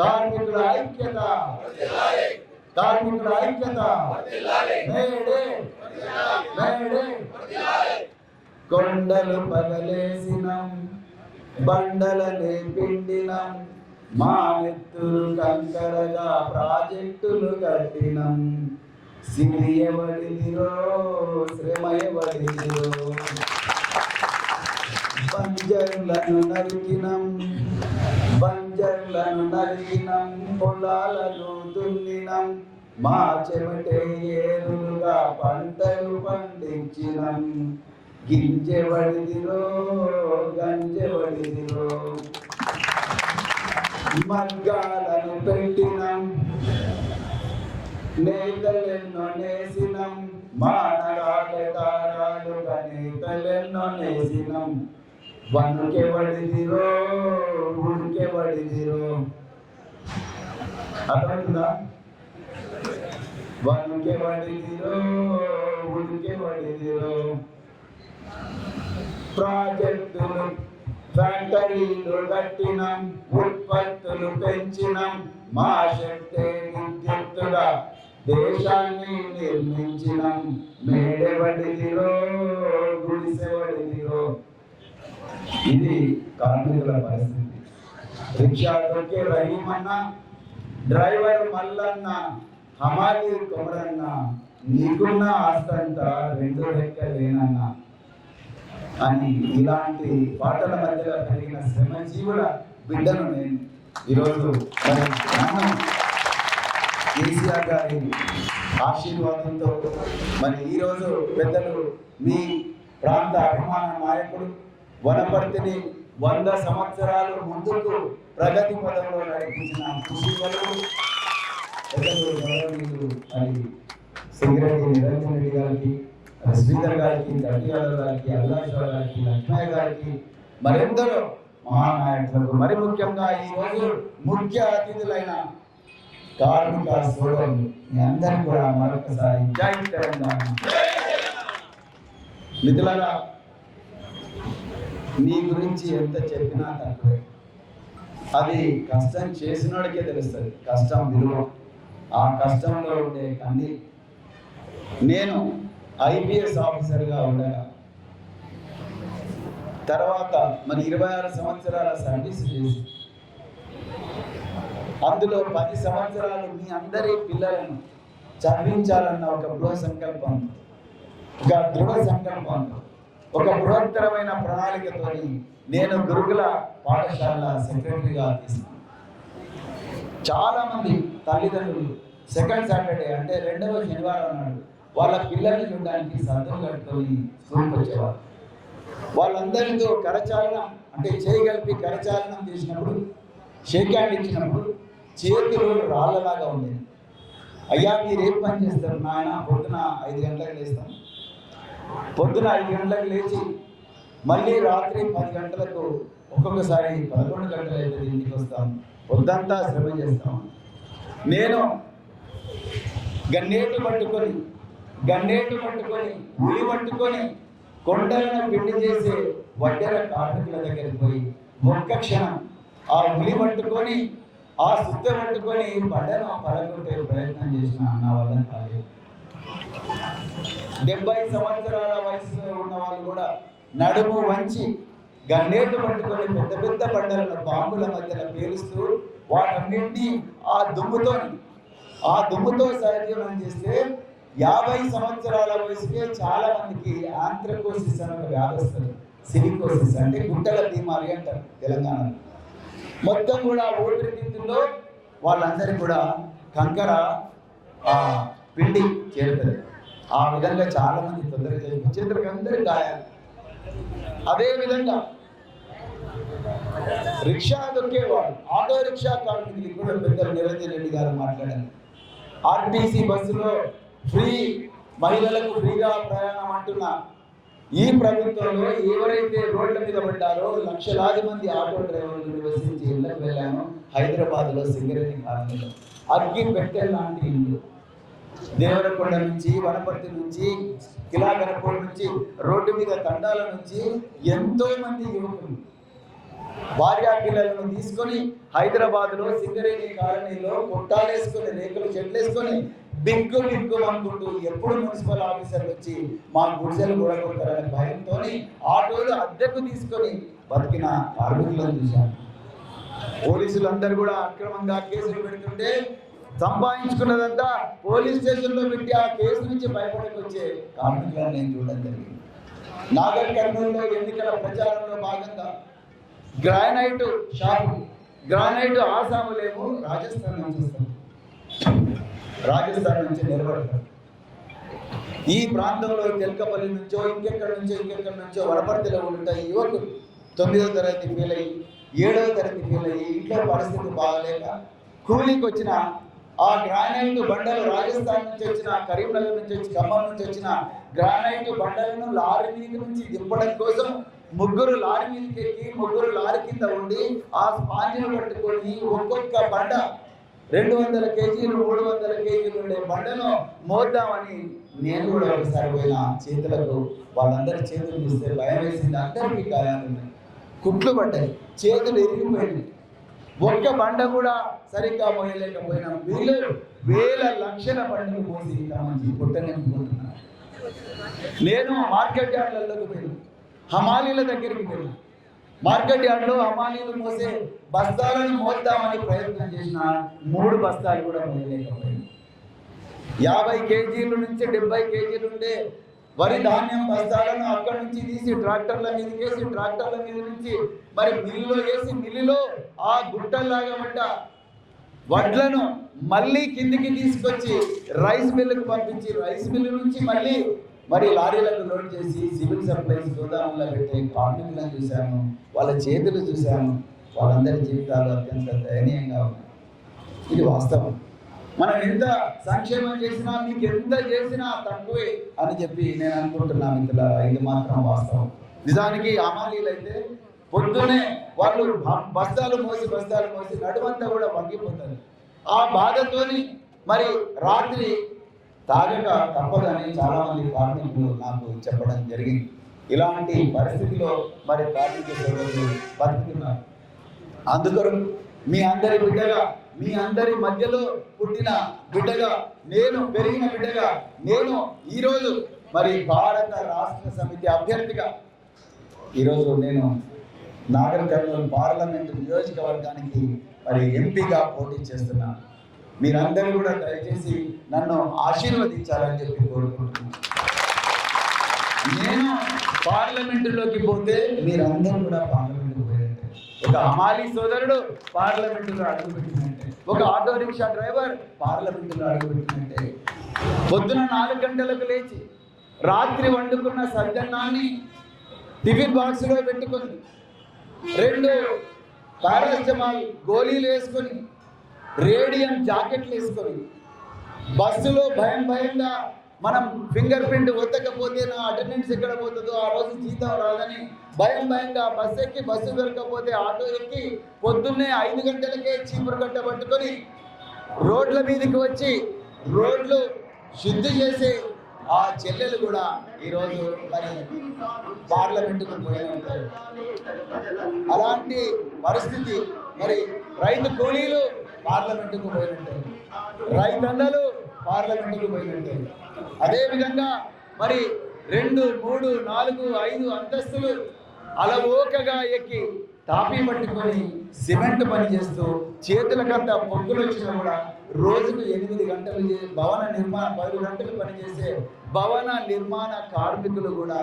కార్మికుల ఐక్యత. కార్మికుల ఐక్యత. May Day. May Day. కొండలు పగలేసినం బండల పిండినం మా నెత్తులు కంకరగా ప్రాజెక్టులు కట్టినం. సిరి ఎవడిదిరో శ్రమ ఎవడిదిరో బంజర్లను నరికినం బంజర్లను నరికినం పొలాలను దున్నినం. మా చెమటే ఏరులుగా పంటలు పండించినం. గింజెవడిదిరో గంజెవడిదిరో మగ్గాలను పెట్టినం. నేతలెన్నో నేసినం. మానరాటారాలుగా వణుకెవడిదిరో ఉడికెవడిదిరో అర్థమవుతుందా? వణుకెవడిదిరో ఉడికెవడిదిరో ప్రాజెక్టులు ఫ్యాక్టరీలు కట్టినాం ఉత్పత్తులు పెంచినాం. మా శక్తి విద్యుత్తుగా దేశాన్ని నిర్మించినాం. మేడబడిదిరో గుడిసెబడిదిరో ఇది కార్మికుల పరిస్థితి. రిక్షా దొక్కే రహీమన్న డ్రైవర్ మల్లన్న హమాలి కొమరన్న నీకున్న ఆస్తంతా రెండు రెక్కలేనన్నా అని ఇలాంటి పాటల మధ్యలో కలిగిన శ్రమజీవుల బిడ్డను నేను ఈరోజు కేసీఆర్ గారి ఆశీర్వాదంతో మరి ఈరోజు పెద్దలు మీ ప్రాంత అభిమాన నాయకుడు వనపర్తిని వంద సంవత్సరాలు ముందుకు ప్రగతి పదంలో నడిపించిన కృషి వలన సింగరెడ్డి నిరంజన్ రెడ్డి గారికి శ్రీధర్ గారికి గట్టియాల గారికి అల్లాశ్వర గారికి లక్ష్మయ్య గారికి మరెందరో మహానాయకులకు మరి ముఖ్యంగా ఈ రోజు ముఖ్య అతిథులైన కార్మిక సోదరులు మీ అందరికీ కూడా మరొకసారి జై తెలంగాణ. మిథులరా మీ గురించి ఎంత చెప్పినా తక్కువే. అది కష్టం చేసినోడికే తెలుస్తుంది. కష్టం విలువ. ఆ కష్టంలో ఉండే కన్నీ నేను ఐపీఎస్ ఆఫీసర్గా ఉండగా తర్వాత మరి ఇరవై ఆరు సంవత్సరాల సర్వీస్ చేసి అందులో పది సంవత్సరాలు మీ అందరి పిల్లలను చదివించాలన్న ఒక దృఢ సంకల్పం ఒక దృఢ సంకల్పం ఒక బృహత్తరమైన ప్రణాళికతో నేను గురుకుల పాఠశాల సెక్రటరీగా తీసుకున్నాను చాలా మంది తల్లిదండ్రులు సెకండ్ సాటర్డే అంటే రెండవ శనివారం నాడు వాళ్ళ పిల్లల్ని చూడడానికి సంతం కట్టుకొని స్కూల్కి వచ్చేవారు. వాళ్ళందరితో కరచాలనం అంటే చేయగలిపి కరచాలనం చేసినప్పుడు షేక్ హ్యాండ్ ఇచ్చినప్పుడు చేతులు రాళ్ళలాగా ఉండేది అయ్యా మీరు ఏం పని చేస్తారు? నాయన పొద్దున ఐదు గంటలకు లేస్తాం. పొద్దున ఐదు గంటలకు లేచి మళ్ళీ రాత్రి పది గంటలకు ఒక్కొక్కసారి పదకొండు గంటలు అయితే ఇంటికి వస్తాం. పొద్దంతా శ్రమ చేస్తాం. నేను గన్నేటు పట్టుకొని గన్నేటు పట్టుకొని ఉలి పట్టుకొని కొండలను పెళ్ళి చేసే వడ్డెర కార్మికుల దగ్గరికి పోయి ఒక్క క్షణం ఆ ఉలి పట్టుకొని ఆ శుద్ధ పట్టుకొని పడ్డను పడగొట్టే ప్రయత్నం చేసిన నా వల్ల కాలేదు. డెబ్బై సంవత్సరాల వయసులో ఉన్న వాళ్ళు కూడా నడుము వంచి గన్నేటు పట్టుకొని పెద్ద పెద్ద బండలను బాంబుల మధ్యన పేలుస్తూ వాటన్నింటినీ ఆ దుమ్ముతో ఆ దుమ్ముతో సహజీవనం చేస్తే యాభై సంవత్సరాల వయసుకే చాలా మందికి ఆంధ్రకోసిస్ అనే ఒక వ్యాధి వస్తుంది. సిలికోసిస్ అంటే గుంటల బీమారి అంటారు తెలంగాణలో. మొత్తం కూడా ఊపిరితిత్తుల్లో వాళ్ళందరికీ కూడా కంకర పిండి చేరుతుంది. ఆ విధంగా చాలా మంది తొందరగా చేతులకు అందరూ గాయాలి. అదే విధంగా రిక్షా దొక్కేవాడు ఆటో రిక్షా కార్మికులు కూడా పెద్దలు నిరంజన్ రెడ్డి గారు మాట్లాడారు. ఆర్టీసీ బస్సులో ఫ్రీ మహిళలకు ఫ్రీగా ప్రయాణం అంటున్న. ఈ ప్రభుత్వంలో ఎవరైతే రోడ్ల మీద పడ్డారో లక్షలాది మంది ఆటో డ్రైవర్లు నివసించి ఇళ్ళకు వెళ్ళాను హైదరాబాద్లో సింగరేణి కాలనీలో అగ్గి పెట్టె లాంటి ఇల్లు. దేవరకొండ నుంచి వనపర్తి నుంచి కిలాగరపూర్ నుంచి రోడ్డు మీద తండాల నుంచి ఎంతో మంది యువకులు భార్యా పిల్లలను తీసుకొని హైదరాబాద్లో సింగరేణి కాలనీలో కొట్టాలేసుకొని రేకులు చెట్లేసుకొని బిగ్గు బిగ్గు అనుకుంటూ ఎప్పుడు మున్సిపల్ ఆఫీసర్లు వచ్చి మా గుడిసెలు కూడా కొడతారనే భయంతో ఆటోలు అద్దెకు తీసుకొని బతికిన కార్మికులను చూశాను. పోలీసులు అందరు కూడా అక్రమంగా కేసులు పెడుతుంటే సంపాదించుకున్నదంతా పోలీస్ స్టేషన్లో పెట్టి ఆ కేసు నుంచి బయటకు వచ్చే కార్మికులను నేను చూడడం జరిగింది. నాగర్ కర్నూలులో ఎన్నికల ప్రచారంలో భాగంగా గ్రానైట్ షాపు గ్రానైట్ ఆసాములేమో రాజస్థాన్ నుంచి వస్తాం రాజస్థాన్ నుంచి నిలబడతారు. ఈ ప్రాంతంలో తెలకపల్లి నుంచో ఇంకెక్కడి నుంచో ఇంకెక్కడి నుంచో వడపర్తిలో ఉంటాయి యువకులు తొమ్మిదో తరగతి ఫెయిల్ అయ్యి ఏడవ తరగతి ఫెయిల్ అయ్యి ఇంట్లో పరిస్థితి బాగలేక కూలీకి వచ్చిన ఆ గ్రానైట్ బండలు రాజస్థాన్ నుంచి వచ్చిన కరీంనగర్ నుంచి వచ్చి ఖమ్మం నుంచి వచ్చిన గ్రానైట్ బండలను లారీ మీద నుంచి దింపడం కోసం ముగ్గురు లారీ మీదకి ఎక్కి ముగ్గురు లారీ కింద ఉండి ఆ స్పాంజిని పట్టుకొని ఒక్కొక్క బండ రెండు వందల కేజీలు మూడు వందల కేజీలు ఉండే బండను మోద్దామని నేను కూడా ఒకసారి పోయిన చేతులకు. వాళ్ళందరి చేతులు చూస్తే భయం వేసింది. అందరికీ గాయాలు కుట్లు పడ్డాయి. చేతులు ఎరిగిపోయింది ఒక్క బండ కూడా సరిగ్గా మోయలేకపోయినా వీళ్ళు వేల లక్షల బండలు మోసి తమని పుట్టనింపుకుంటున్నారు నేను మార్కెట్ యార్డ్లలోకి పోయినా. హమాలీల దగ్గరికి పోయినా. మార్కెట్ యార్డ్లో హమాలీలు మోసే బస్తాలను మోద్దామని ప్రయత్నం చేసిన మూడు బస్తాలు కూడా మోయలేకపోయింది యాభై కేజీల నుంచి డెబ్బై కేజీలు ఉండే వరి ధాన్యం బస్తాలను అక్కడి నుంచి తీసి ట్రాక్టర్ల మీద వేసి ట్రాక్టర్ల మీద నుంచి మరి మిల్లులో వేసి మిల్లులో ఆ గుట్టల్లాగా పడ్డ వడ్లను మళ్ళీ కిందికి తీసుకొచ్చి రైస్ మిల్లుకు పంపించి రైస్ మిల్లు నుంచి మళ్ళీ మరి లారీలకు లోడ్ చేసి సివిల్ సప్లైస్ గోదాములో పెట్టే కార్మికులను చూశాను వాళ్ళ చేతులు చూశాను వాళ్ళందరి జీవితాలు అత్యంత దయనీయంగా ఉన్నాయి. ఇది వాస్తవం. మనం ఎంత సంక్షేమం చేసినా మీకు ఎంత చేసినా తక్కువే అని చెప్పి నేను అనుకుంటున్నాను మిత్రులారా ఇది మాత్రం వాస్తవం. నిజానికి అమాలీలు అయితే పొద్దునే వాళ్ళు బస్తాలు మోసి బస్తాలు మోసి నడుమంతా కూడా వంగిపోతారు. ఆ బాధతోని మరి రాత్రి తాగక తప్పదని చాలా మంది కార్మికులు నాకు చెప్పడం జరిగింది. ఇలాంటి పరిస్థితిలో మరి కార్మిక సోదరులు బతుకుతున్నారు? అందుకొరకు మీ అందరి బిడ్డగా మీ అందరి మధ్యలో పుట్టిన బిడ్డగా నేను పెరిగిన బిడ్డగా నేను ఈరోజు మరి భారత రాష్ట్ర సమితి అభ్యర్థిగా ఈరోజు నేను నాగర్ కర్నూలు పార్లమెంటు నియోజకవర్గానికి మరి ఎంపీగా పోటీ చేస్తున్నాను మీరందరూ కూడా దయచేసి నన్ను ఆశీర్వదించాలని చెప్పి కోరుకుంటున్నాను నేను పార్లమెంటులోకి పోతే మీరందరూ కూడా పార్లమెంటుకు పోయినట్టే ఒక అమాలి సోదరుడు పార్లమెంటులో అడుగుపెట్టిన ఒక ఆటో రిక్షా డ్రైవర్ పార్లమెంటులో అడుగుపెట్టినట్టే పొద్దున నాలుగు గంటలకు లేచి రాత్రి వండుకున్న సజ్జన్నాన్ని టిఫిన్ బాక్స్లో పెట్టుకొని రెండు పారాసిటమాల్ గోళీలు వేసుకొని రేడియం జాకెట్లు వేసుకొని బస్సులో భయం భయంగా మనం ఫింగర్ ప్రింట్ ఒత్తకపోతే నా అటెండెన్స్ ఎక్కడ పోతుందో ఆ రోజు జీతం రాదని భయం భయంగా బస్సు ఎక్కి బస్సు దొరకకపోతే ఆటో ఎక్కి పొద్దున్నే ఐదు గంటలకే చీపురు గంట పట్టుకొని రోడ్ల మీదకి వచ్చి రోడ్లు శుద్ధి చేసే ఆ చెల్లెలు కూడా ఈరోజు మరి పార్లమెంటుకు పోయి ఉంటారు. అలాంటి పరిస్థితి మరి రైతు కూలీలు పార్లమెంటుకు పోయినట్టారు రైతన్నలు పార్లమెంటుకు పోయినట్టారు అదేవిధంగా మరి రెండు మూడు నాలుగు ఐదు అంతస్తులు అలవోకగా ఎక్కి తాపీ పట్టుకొని సిమెంట్ పని చేస్తూ చేతులకంతా పొక్కులు వచ్చినా కూడా రోజుకు ఎనిమిది గంటలు భవన నిర్మాణ పది గంటలు పనిచేసే భవన నిర్మాణ కార్మికులు కూడా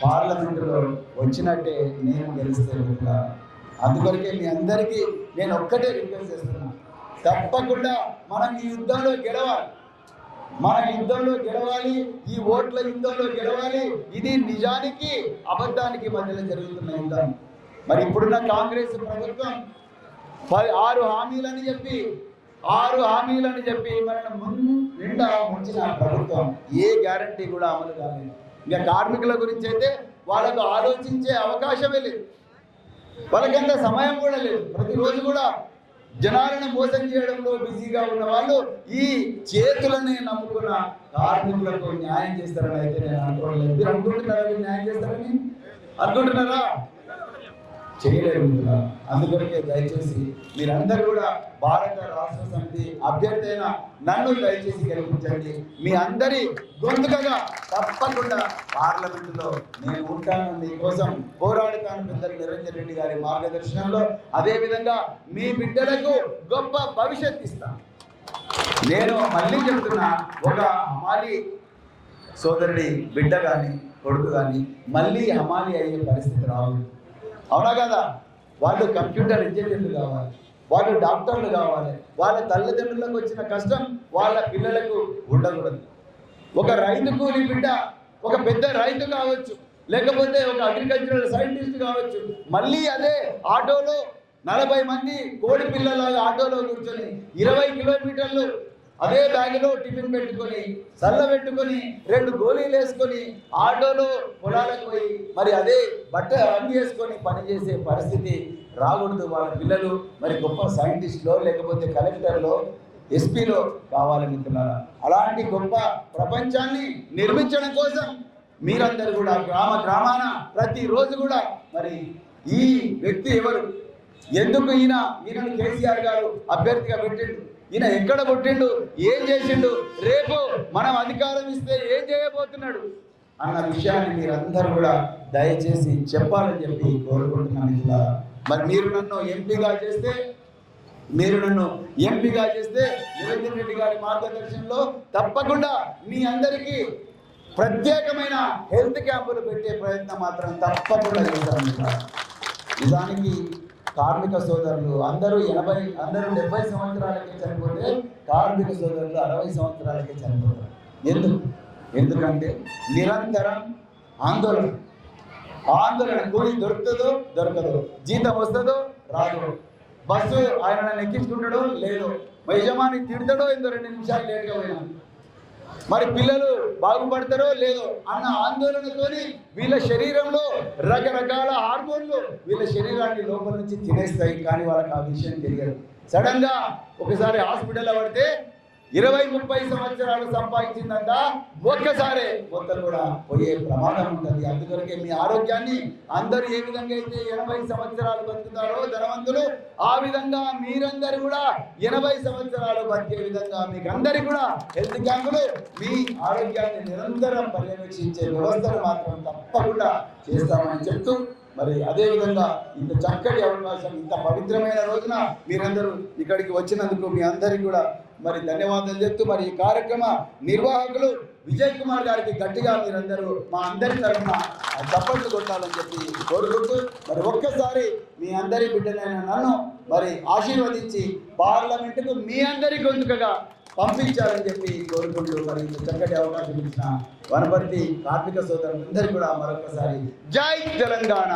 పార్లమెంటులో వచ్చినట్టే నేను గెలిస్తే అందుకొరకే మీ అందరికీ నేను ఒక్కటే రిక్వెస్ట్ చేస్తున్నాను తప్పకుండా మనం ఈ యుద్ధంలో గెలవాలి. మన యుద్ధంలో గెలవాలి ఈ ఓట్ల యుద్ధంలో గెలవాలి. ఇది నిజానికి అబద్ధానికి మధ్యలో జరుగుతున్న యుద్ధం. మరి ఇప్పుడున్న కాంగ్రెస్ ప్రభుత్వం పది ఆరు హామీలని చెప్పి ఆరు హామీలని చెప్పి మన ముందు నిండా ముంచిన ప్రభుత్వం ఏ గ్యారంటీ కూడా అమలు కాలేదు. ఇంకా కార్మికుల గురించి అయితే వాళ్ళకు ఆలోచించే అవకాశమే లేదు. వాళ్ళకంత సమయం కూడా లేదు. ప్రతిరోజు కూడా జనాలను మోసం చేయడంలో బిజీగా ఉన్న వాళ్ళు ఈ చేతులని నమ్ముకున్న కార్మికులకు న్యాయం చేస్తారని అయితే నేను అనుకోవట్లేదు మీరు అనుకుంటున్నారా న్యాయం చేస్తారని? అనుకుంటున్నారా? చేయలేము మిత్రులారా. అందుకొరకే దయచేసి మీరందరూ కూడా భారత రాష్ట్ర సమితి అభ్యర్థి అయిన నన్ను దయచేసి గెలిపించండి. మీ అందరి గొంతుకగా తప్పకుండా పార్లమెంటులో నేను ఉంటాను. మీకోసం పోరాడుతాను పెద్దలు నిరంజన్ రెడ్డి గారి మార్గదర్శనంలో. అదే విధంగా మీ బిడ్డలకు గొప్ప భవిష్యత్ ఇస్తాను నేను మళ్ళీ చెప్తున్నా ఒక హమాలి సోదరుడి బిడ్డ కానీ కొడుకు కానీ మళ్ళీ హమాలి అయ్యే పరిస్థితి రావు అవునా కదా? వాళ్ళు కంప్యూటర్ ఇంజనీర్లు కావాలి వాళ్ళు డాక్టర్లు కావాలి వాళ్ళ తల్లిదండ్రులకు వచ్చిన కష్టం వాళ్ళ పిల్లలకు ఉండకూడదు. ఒక రైతు కూలి బిడ్డ ఒక పెద్ద రైతు కావచ్చు లేకపోతే ఒక అగ్రికల్చరల్ సైంటిస్ట్ కావచ్చు మళ్ళీ అదే ఆటోలో నలభై మంది కోడి పిల్లలాగా ఆటోలో కూర్చొని ఇరవై కిలోమీటర్లు అదే బ్యాగులో టిఫిన్ పెట్టుకొని చల్ల పెట్టుకొని రెండు గోళీలు వేసుకొని ఆటోలో పొలాలకు పోయి మరి అదే బట్ట అన్ని వేసుకొని పనిచేసే పరిస్థితి రాకూడదు వాళ్ళ పిల్లలు. మరి గొప్ప సైంటిస్ట్లో లేకపోతే కలెక్టర్లో ఎస్పీలో కావాలి మిత్రులారా అలాంటి గొప్ప ప్రపంచాన్ని నిర్మించడం కోసం మీరందరూ కూడా గ్రామ గ్రామాన ప్రతిరోజు కూడా మరి ఈ వ్యక్తి ఎవరు? ఎందుకు ఈయన? ఈయనను కేసీఆర్ గారు అభ్యర్థిగా పెట్టిండు ఈయన ఎక్కడ పుట్టిండు? ఏం చేసిండు? రేపు మనం అధికారం ఇస్తే ఏం చేయబోతున్నాడు? అన్న విషయాన్ని మీరందరూ కూడా దయచేసి చెప్పాలని చెప్పి కోరుకుంటున్నాను ఇలా మరి మీరు నన్ను ఎంపీగా చేస్తే మీరు నన్ను ఎంపీగా చేస్తే నిరంజన్ రెడ్డి గారి మార్గదర్శనంలో తప్పకుండా మీ అందరికీ ప్రత్యేకమైన హెల్త్ క్యాంపులు పెట్టే ప్రయత్నం మాత్రం తప్పకుండా చేస్తాను నిజానికి కార్మిక సోదరులు అందరూ ఎనభై అందరూ డెబ్బై సంవత్సరాలకి చనిపోతే కార్మిక సోదరులు అరవై సంవత్సరాలకి చనిపోతారు. ఎందుకు? ఎందుకంటే నిరంతరం ఆందోళన. ఆందోళన కూలి దొరుకుతుందో దొరకదు. జీతం వస్తుందో రాదు. బస్సు ఆయన నన్ను ఎక్కించుకుంటాడో లేదో యజమాని తిడతాడో ఇందో రెండు నిమిషాలు లేట్గా పోయినా. మరి పిల్లలు బాగుపడతారో లేదో అన్న ఆందోళనతోని వీళ్ళ శరీరంలో రకరకాల హార్మోన్లు వీళ్ళ శరీరాన్ని లోపల నుంచి తినేస్తాయి కానీ వాళ్ళకి ఆ విషయం తెలియదు. సడన్గా ఒకసారి హాస్పిటల్లో పడితే ఇరవై ముప్పై సంవత్సరాలు సంపాదించిందంట. ఒక్కసారే మొత్తం కూడా పోయే ప్రమాదం ఉంటుంది. అందుకొరకే మీ ఆరోగ్యాన్ని అందరూ ఏ విధంగా అయితే ఎనభై సంవత్సరాలు బతుకుతారో ధనవంతులు ఆ విధంగా మీరందరూ కూడా ఎనభై సంవత్సరాలు బతికే విధంగా మీకు అందరికీ కూడా హెల్త్ క్యాంపులు మీ ఆరోగ్యాన్ని నిరంతరం పర్యవేక్షించే వ్యవస్థను మాత్రం తప్పకుండా చేస్తామని చెప్తూ మరి అదే విధంగా ఇంత చక్కటి అవకాశం ఇంత పవిత్రమైన రోజున మీరందరూ ఇక్కడికి వచ్చినందుకు మీ అందరికీ కూడా మరి ధన్యవాదాలు చెప్తూ మరి ఈ కార్యక్రమ నిర్వాహకులు విజయ్ కుమార్ గారికి గట్టిగా మీరందరూ మా అందరి తరఫున చప్పట్లు కొట్టాలని చెప్పి కోరుకుంటూ మరి ఒక్కసారి మీ అందరి బిడ్డలైన నన్ను మరి ఆశీర్వదించి పార్లమెంటుకు మీ అందరి గొంతుకగా పంపించాలని చెప్పి కోరుకుంటూ మరి చక్కటి అవకాశం ఇచ్చిన వనపర్తి కార్మిక సోదరులందరికీ కూడా మరొకసారి జై తెలంగాణ.